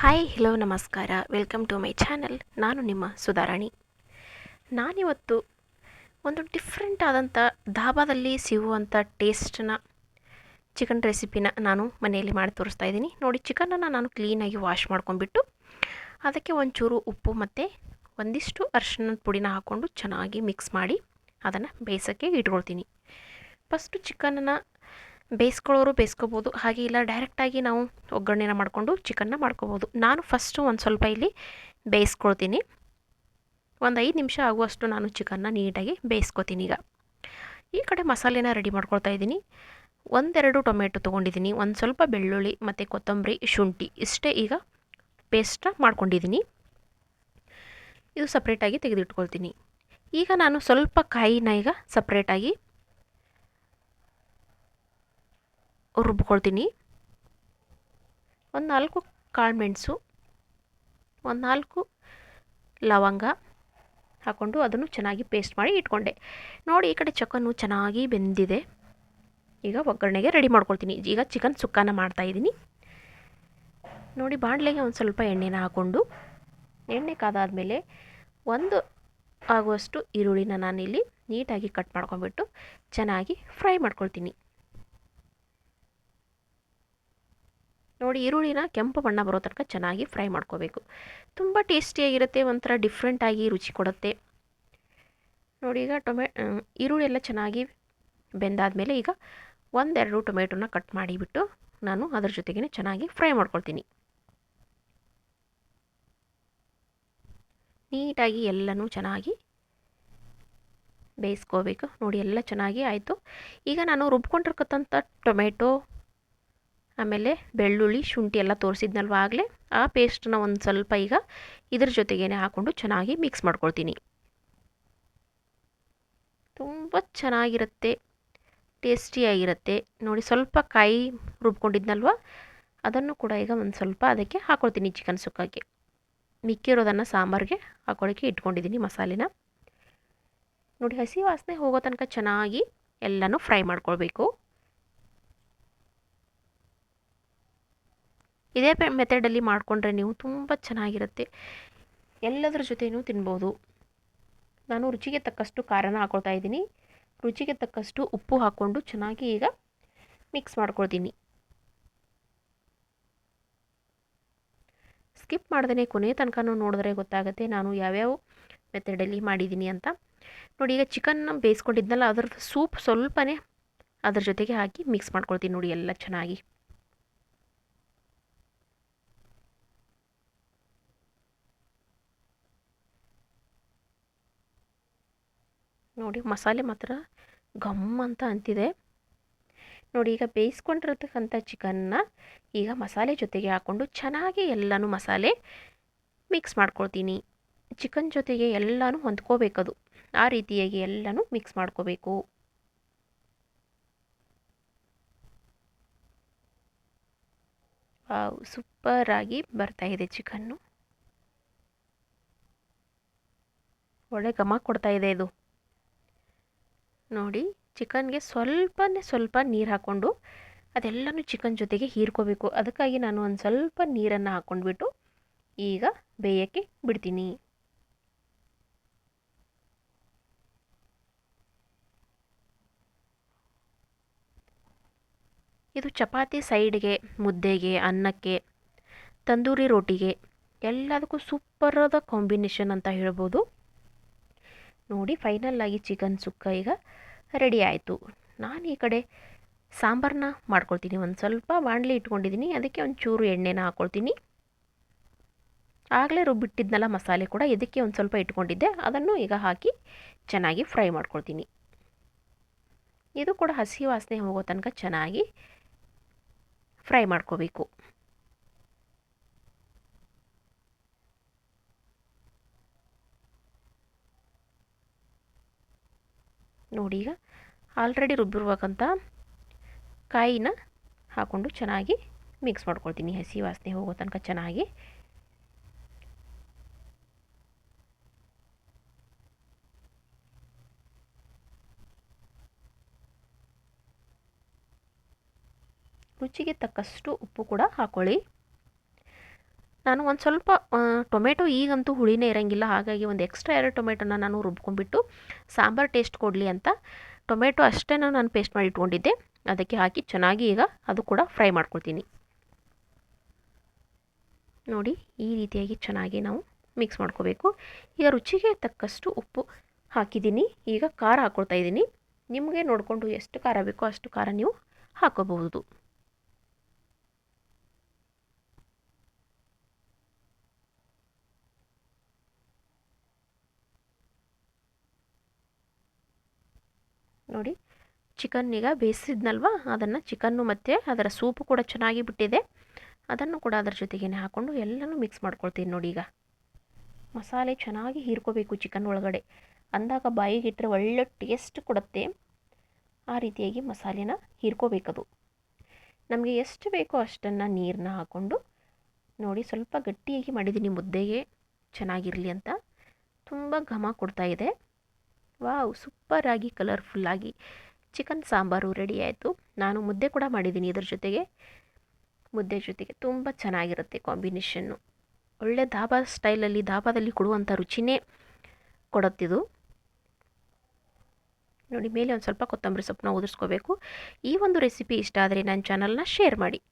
Hi hello ನಮಸ್ಕಾರ. Welcome to my channel ನಾನು ನಿಮ್ಮ ಸುಧಾರಾಣಿ. ನಾನಿವತ್ತು ಒಂದು ಡಿಫ್ರೆಂಟ್ ಆದಂಥ ಧಾಬಾದಲ್ಲಿ ಸಿಗುವಂಥ ಟೇಸ್ಟನ್ನ ಚಿಕನ್ ರೆಸಿಪಿನ ನಾನು ಮನೆಯಲ್ಲಿ ಮಾಡಿ ತೋರಿಸ್ತಾ ಇದ್ದೀನಿ. ನೋಡಿ ಚಿಕನನ್ನು ನಾನು ಕ್ಲೀನಾಗಿ ವಾಶ್ ಮಾಡ್ಕೊಂಡ್ಬಿಟ್ಟು ಅದಕ್ಕೆ ಒಂಚೂರು ಉಪ್ಪು ಮತ್ತು ಒಂದಿಷ್ಟು ಅರಿಶಿಣದ ಪುಡಿನ ಹಾಕ್ಕೊಂಡು ಚೆನ್ನಾಗಿ ಮಿಕ್ಸ್ ಮಾಡಿ ಅದನ್ನು ಬೇಯಿಸೋಕ್ಕೆ ಇಟ್ಕೊಳ್ತೀನಿ. ಫಸ್ಟು ಚಿಕನನ್ನು ಬೇಯಿಸ್ಕೊಳ್ಳೋರು ಬೇಯಿಸ್ಕೋಬೋದು. ಹಾಗೆ ಇಲ್ಲ ಡೈರೆಕ್ಟಾಗಿ ನಾವು ಒಗ್ಗರಣೆನ ಮಾಡಿಕೊಂಡು ಚಿಕನ್ನ ಮಾಡ್ಕೋಬೋದು. ನಾನು ಫಸ್ಟು ಒಂದು ಸ್ವಲ್ಪ ಇಲ್ಲಿ ಬೇಯಿಸ್ಕೊಳ್ತೀನಿ. ಒಂದು ಐದು ನಿಮಿಷ ಆಗುವಷ್ಟು ನಾನು ಚಿಕನ್ನ ನೀಟಾಗಿ ಬೇಯಿಸ್ಕೋತೀನಿ ಈಗ. ಈ ಕಡೆ ಮಸಾಲೆನ ರೆಡಿ ಮಾಡ್ಕೊಳ್ತಾ ಇದ್ದೀನಿ. ಒಂದೆರಡು ಟೊಮೆಟೊ ತೊಗೊಂಡಿದ್ದೀನಿ. ಒಂದು ಸ್ವಲ್ಪ ಬೆಳ್ಳುಳ್ಳಿ ಮತ್ತು ಕೊತ್ತಂಬರಿ, ಶುಂಠಿ ಇಷ್ಟೇ ಈಗ ಪೇಸ್ಟ ಮಾಡ್ಕೊಂಡಿದ್ದೀನಿ. ಇದು ಸಪ್ರೇಟಾಗಿ ತೆಗೆದಿಟ್ಕೊಳ್ತೀನಿ. ಈಗ ನಾನು ಸ್ವಲ್ಪ ಕಾಯಿನ ಈಗ ಸಪ್ರೇಟಾಗಿ ರುಬ್ಕೊಳ್ತೀನಿ. ಒಂದು ನಾಲ್ಕು ಕಾಳುಮೆಣಸು ಒಂದು ನಾಲ್ಕು ಲವಂಗ ಹಾಕ್ಕೊಂಡು ಅದನ್ನು ಚೆನ್ನಾಗಿ ಪೇಸ್ಟ್ ಮಾಡಿ ಇಟ್ಕೊಂಡೆ. ನೋಡಿ ಈ ಕಡೆ ಚಿಕನ್ನು ಚೆನ್ನಾಗಿ ಬೆಂದಿದೆ. ಈಗ ಒಗ್ಗರಣೆಗೆ ರೆಡಿ ಮಾಡ್ಕೊಳ್ತೀನಿ. ಈಗ ಚಿಕನ್ ಸುಕ್ಕಾನ ಮಾಡ್ತಾಯಿದ್ದೀನಿ ನೋಡಿ ಬಾಣಲೆಗೆ ಒಂದು ಸ್ವಲ್ಪ ಎಣ್ಣೆನ ಹಾಕ್ಕೊಂಡು ಎಣ್ಣೆ ಕಾದಾದಮೇಲೆ ಒಂದು ಆಗುವಷ್ಟು ಈರುಳ್ಳಿನ ನಾನಿಲ್ಲಿ ನೀಟಾಗಿ ಕಟ್ ಮಾಡ್ಕೊಂಬಿಟ್ಟು ಚೆನ್ನಾಗಿ ಫ್ರೈ ಮಾಡ್ಕೊಳ್ತೀನಿ. ನೋಡಿ ಈರುಳ್ಳಿನ ಕೆಂಪು ಬಣ್ಣ ಬರೋ ತನಕ ಚೆನ್ನಾಗಿ ಫ್ರೈ ಮಾಡ್ಕೋಬೇಕು. ತುಂಬ ಟೇಸ್ಟಿಯಾಗಿರುತ್ತೆ, ಒಂಥರ ಡಿಫ್ರೆಂಟಾಗಿ ರುಚಿ ಕೊಡುತ್ತೆ. ನೋಡಿ ಈಗ ಟೊಮೆ ಈರುಳ್ಳಿ ಎಲ್ಲ ಚೆನ್ನಾಗಿ ಬೆಂದಾದಮೇಲೆ ಈಗ ಒಂದೆರಡು ಟೊಮೆಟೊನ ಕಟ್ ಮಾಡಿಬಿಟ್ಟು ನಾನು ಅದ್ರ ಜೊತೆಗೇ ಚೆನ್ನಾಗಿ ಫ್ರೈ ಮಾಡ್ಕೊಳ್ತೀನಿ. ನೀಟಾಗಿ ಎಲ್ಲನೂ ಚೆನ್ನಾಗಿ ಬೇಯಿಸ್ಕೋಬೇಕು. ನೋಡಿ ಎಲ್ಲ ಚೆನ್ನಾಗಿ ಆಯಿತು. ಈಗ ನಾನು ರುಬ್ಕೊಂಡಿರ್ತಕ್ಕಂಥ ಟೊಮೆಟೊ ಆಮೇಲೆ ಬೆಳ್ಳುಳ್ಳಿ, ಶುಂಠಿ ಎಲ್ಲ ತೋರಿಸಿದ್ನಲ್ವ ಆಗಲೇ? ಆ ಪೇಸ್ಟನ್ನ ಒಂದು ಸ್ವಲ್ಪ ಈಗ ಇದ್ರ ಜೊತೆಗೇನೆ ಹಾಕ್ಕೊಂಡು ಚೆನ್ನಾಗಿ ಮಿಕ್ಸ್ ಮಾಡ್ಕೊಳ್ತೀನಿ. ತುಂಬ ಚೆನ್ನಾಗಿರುತ್ತೆ ಟೇಸ್ಟಿಯಾಗಿರುತ್ತೆ ನೋಡಿ ಸ್ವಲ್ಪ ಕಾಯಿ ರುಬ್ಕೊಂಡಿದ್ನಲ್ವ? ಅದನ್ನು ಕೂಡ ಈಗ ಒಂದು ಸ್ವಲ್ಪ ಅದಕ್ಕೆ ಹಾಕ್ಕೊಳ್ತೀನಿ ಚಿಕನ್ ಸುಕ್ಕಕ್ಕೆ. ಮಿಕ್ಕಿರೋದನ್ನು ಸಾಂಬಾರಿಗೆ ಹಾಕೊಳಕ್ಕೆ ಇಟ್ಕೊಂಡಿದ್ದೀನಿ ಮಸಾಲೆನ. ನೋಡಿ ಹಸಿ ವಾಸನೆ ಹೋಗೋ ತನಕ ಚೆನ್ನಾಗಿ ಎಲ್ಲನೂ ಫ್ರೈ ಮಾಡ್ಕೊಳ್ಬೇಕು. ಇದೇ ಮೆಥಡಲ್ಲಿ ಮಾಡಿಕೊಂಡ್ರೆ ನೀವು ತುಂಬ ಚೆನ್ನಾಗಿರುತ್ತೆ. ಎಲ್ಲದರ ಜೊತೆಯೂ ತಿನ್ಬೋದು. ನಾನು ರುಚಿಗೆ ತಕ್ಕಷ್ಟು ಖಾರನ ಹಾಕೊಳ್ತಾ ಇದ್ದೀನಿ. ರುಚಿಗೆ ತಕ್ಕಷ್ಟು ಉಪ್ಪು ಹಾಕ್ಕೊಂಡು ಚೆನ್ನಾಗಿ ಈಗ ಮಿಕ್ಸ್ ಮಾಡ್ಕೊಳ್ತೀನಿ. ಸ್ಕಿಪ್ ಮಾಡ್ದೇ ಕೊನೆ ತನಕ ನೋಡಿದ್ರೆ ಗೊತ್ತಾಗುತ್ತೆ ನಾನು ಯಾವ್ಯಾವ ಮೆಥಡಲ್ಲಿ ಮಾಡಿದ್ದೀನಿ ಅಂತ. ನೋಡಿ ಈಗ ಚಿಕನ್ನ ಬೇಯಿಸ್ಕೊಂಡಿದ್ನಲ್ಲ, ಅದ್ರದ್ದು ಸೂಪ್ ಸ್ವಲ್ಪನೇ ಅದ್ರ ಜೊತೆಗೆ ಹಾಕಿ ಮಿಕ್ಸ್ ಮಾಡ್ಕೊಳ್ತೀನಿ ನೋಡಿ ಎಲ್ಲ ಚೆನ್ನಾಗಿ. ನೋಡಿ ಮಸಾಲೆ ಮಾತ್ರ ಘಮ್ ಅಂತ ಅಂತಿದೆ. ನೋಡಿ ಈಗ ಬೇಯಿಸ್ಕೊಂಡಿರತಕ್ಕಂಥ ಚಿಕನ್ನ ಈಗ ಮಸಾಲೆ ಜೊತೆಗೆ ಹಾಕ್ಕೊಂಡು ಚೆನ್ನಾಗಿ ಎಲ್ಲನೂ ಮಸಾಲೆ ಮಿಕ್ಸ್ ಮಾಡ್ಕೊಳ್ತೀನಿ. ಚಿಕನ್ ಜೊತೆಗೆ ಎಲ್ಲನೂ ಹೊಂದ್ಕೋಬೇಕದು. ಆ ರೀತಿಯಾಗಿ ಎಲ್ಲನೂ ಮಿಕ್ಸ್ ಮಾಡ್ಕೋಬೇಕು. ಸೂಪರಾಗಿ ಬರ್ತಾಯಿದೆ ಚಿಕನ್ನು. ಒಳ್ಳೆ ಘಮ ಇದೆ ಇದು. ನೋಡಿ, ಚಿಕನ್ಗೆ ಸ್ವಲ್ಪನೇ ಸ್ವಲ್ಪ ನೀರು ಹಾಕ್ಕೊಂಡು ಅದೆಲ್ಲನೂ ಚಿಕನ್ ಜೊತೆಗೆ ಹೀರ್ಕೋಬೇಕು. ಅದಕ್ಕಾಗಿ ನಾನು ಒಂದು ಸ್ವಲ್ಪ ನೀರನ್ನು ಹಾಕ್ಕೊಂಡ್ಬಿಟ್ಟು ಈಗ ಬೇಯೋಕ್ಕೆ ಬಿಡ್ತೀನಿ. ಇದು ಚಪಾತಿ ಸೈಡ್ಗೆ, ಮುದ್ದೆಗೆ, ಅನ್ನಕ್ಕೆ, ತಂದೂರಿ ರೋಟಿಗೆ ಎಲ್ಲದಕ್ಕೂ ಸೂಪರಾದ ಕಾಂಬಿನೇಷನ್ ಅಂತ ಹೇಳ್ಬೋದು. ನೋಡಿ ಫೈನಲ್ಲಾಗಿ ಚಿಕನ್ ಸುಕ್ಕ ಈಗ ರೆಡಿ ಆಯಿತು. ನಾನು ಈ ಕಡೆ ಸಾಂಬಾರನ್ನ ಮಾಡ್ಕೊಳ್ತೀನಿ. ಒಂದು ಸ್ವಲ್ಪ ಬಾಣಲಿ ಇಟ್ಕೊಂಡಿದ್ದೀನಿ ಅದಕ್ಕೆ ಒಂದು ಚೂರು ಎಣ್ಣೆನ ಹಾಕ್ಕೊಳ್ತೀನಿ ಆಗಲೇ ರುಬ್ಬಿಟ್ಟಿದ್ನಲ್ಲ ಮಸಾಲೆ ಕೂಡ. ಇದಕ್ಕೆ ಒಂದು ಸ್ವಲ್ಪ ಇಟ್ಕೊಂಡಿದ್ದೆ. ಅದನ್ನು ಈಗ ಹಾಕಿ ಚೆನ್ನಾಗಿ ಫ್ರೈ ಮಾಡ್ಕೊಳ್ತೀನಿ. ಇದು ಕೂಡ ಹಸಿ ವಾಸನೆ ಹೋಗೋ ತನಕ ಚೆನ್ನಾಗಿ ಫ್ರೈ ಮಾಡ್ಕೋಬೇಕು. ನೋಡಿ ಈಗ ಆಲ್ರೆಡಿ ರುಬ್ಬಿರುವಕ್ಕಂಥ ಕಾಯಿನ ಹಾಕ್ಕೊಂಡು ಚೆನ್ನಾಗಿ ಮಿಕ್ಸ್ ಮಾಡ್ಕೊಳ್ತೀನಿ. ಹಸಿ ವಾಸನೆ ಹೋಗೋ ತನಕ ಚೆನ್ನಾಗಿ. ರುಚಿಗೆ ತಕ್ಕಷ್ಟು ಉಪ್ಪು ಕೂಡ ಹಾಕ್ಕೊಳ್ಳಿ ನಾನು ಒಂದು ಸ್ವಲ್ಪ ಟೊಮೆಟೊ ಈಗಂತೂ ಹುಳಿನೇ ಇರೋಂಗಿಲ್ಲ, ಹಾಗಾಗಿ ಒಂದು ಎಕ್ಸ್ಟ್ರಾ ಎರಡು ಟೊಮೆಟೊನ ನಾನು ರುಬ್ಕೊಂಡ್ಬಿಟ್ಟು ಸಾಂಬಾರು ಟೇಸ್ಟ್ ಕೊಡಲಿ ಅಂತ ಟೊಮೆಟೊ ಅಷ್ಟೇ ನಾನು ಪೇಸ್ಟ್ ಮಾಡಿ ಇಟ್ಕೊಂಡಿದ್ದೆ. ಅದಕ್ಕೆ ಹಾಕಿ ಚೆನ್ನಾಗಿ ಈಗ ಅದು ಕೂಡ ಫ್ರೈ ಮಾಡ್ಕೊಳ್ತೀನಿ. ನೋಡಿ, ಈ ರೀತಿಯಾಗಿ ಚೆನ್ನಾಗಿ ನಾವು ಮಿಕ್ಸ್ ಮಾಡ್ಕೋಬೇಕು. ಈಗ ರುಚಿಗೆ ತಕ್ಕಷ್ಟು ಉಪ್ಪು ಹಾಕಿದ್ದೀನಿ. ಈಗ ಖಾರ ಹಾಕ್ಕೊಳ್ತಾ ಇದ್ದೀನಿ. ನಿಮಗೆ ನೋಡಿಕೊಂಡು ಎಷ್ಟು ಖಾರ ಬೇಕೋ ಅಷ್ಟು ಖಾರ ನೀವು ಹಾಕೋಬಹುದು. ನೋಡಿ. ಚಿಕನ್ ಈಗ ಬೇಯಿಸಿದ್ನಲ್ವ? ಅದನ್ನು ಚಿಕನ್ನು ಮತ್ತು ಅದರ ಸೂಪು ಕೂಡ ಚೆನ್ನಾಗಿ ಬಿಟ್ಟಿದೆ. ಅದನ್ನು ಕೂಡ ಅದರ ಜೊತೆಗೇನೆ ಹಾಕ್ಕೊಂಡು ಎಲ್ಲನೂ ಮಿಕ್ಸ್ ಮಾಡ್ಕೊಳ್ತೀನಿ ನೋಡಿ ಈಗ. ಮಸಾಲೆ ಚೆನ್ನಾಗಿ ಹೀರ್ಕೋಬೇಕು ಚಿಕನ್ ಒಳಗಡೆ. ಅಂದಾಗ ಬಾಯಿಗೆ ಇಟ್ಟರೆ ಒಳ್ಳೆ ಟೇಸ್ಟ್ ಕೊಡುತ್ತೆ. ಆ ರೀತಿಯಾಗಿ ಮಸಾಲೆನ ಹೀರ್ಕೋಬೇಕದು. ನಮಗೆ ಎಷ್ಟು ಬೇಕೋ ಅಷ್ಟನ್ನು ನೀರನ್ನ ಹಾಕ್ಕೊಂಡು ನೋಡಿ ಸ್ವಲ್ಪ ಗಟ್ಟಿಯಾಗಿ ಮಾಡಿದ್ದೀನಿ ಮುದ್ದೆಗೆ. ಚೆನ್ನಾಗಿರಲಿ ಅಂತ. ತುಂಬ ಘಮ ಇದೆ. ವಾವ್, ಸೂಪರಾಗಿ, ಕಲರ್ಫುಲ್ಲಾಗಿ. ಚಿಕನ್ ಸಾಂಬಾರು ರೆಡಿ ಆಯಿತು. ನಾನು ಮುದ್ದೆ ಕೂಡ ಮಾಡಿದ್ದೀನಿ ಇದ್ರ ಜೊತೆಗೆ. ಮುದ್ದೆ ಜೊತೆಗೆ ತುಂಬ ಚೆನ್ನಾಗಿರುತ್ತೆ ಕಾಂಬಿನೇಷನ್ನು. ಒಳ್ಳೆ ಧಾಬಾ ಸ್ಟೈಲಲ್ಲಿ, ಧಾಬಾದಲ್ಲಿ ಕೊಡುವಂಥ ರುಚಿನೇ ಕೊಡುತ್ತಿದು. ನೋಡಿ, ಮೇಲೆ ಒಂದು ಸ್ವಲ್ಪ ಕೊತ್ತಂಬರಿ ಸೊಪ್ಪನ್ನ ಉದುರಿಸ್ಕೋಬೇಕು. ಈ ಒಂದು ರೆಸಿಪಿ ಇಷ್ಟ ಆದರೆ ನನ್ನ ಚಾನಲ್ನ ಶೇರ್ ಮಾಡಿ.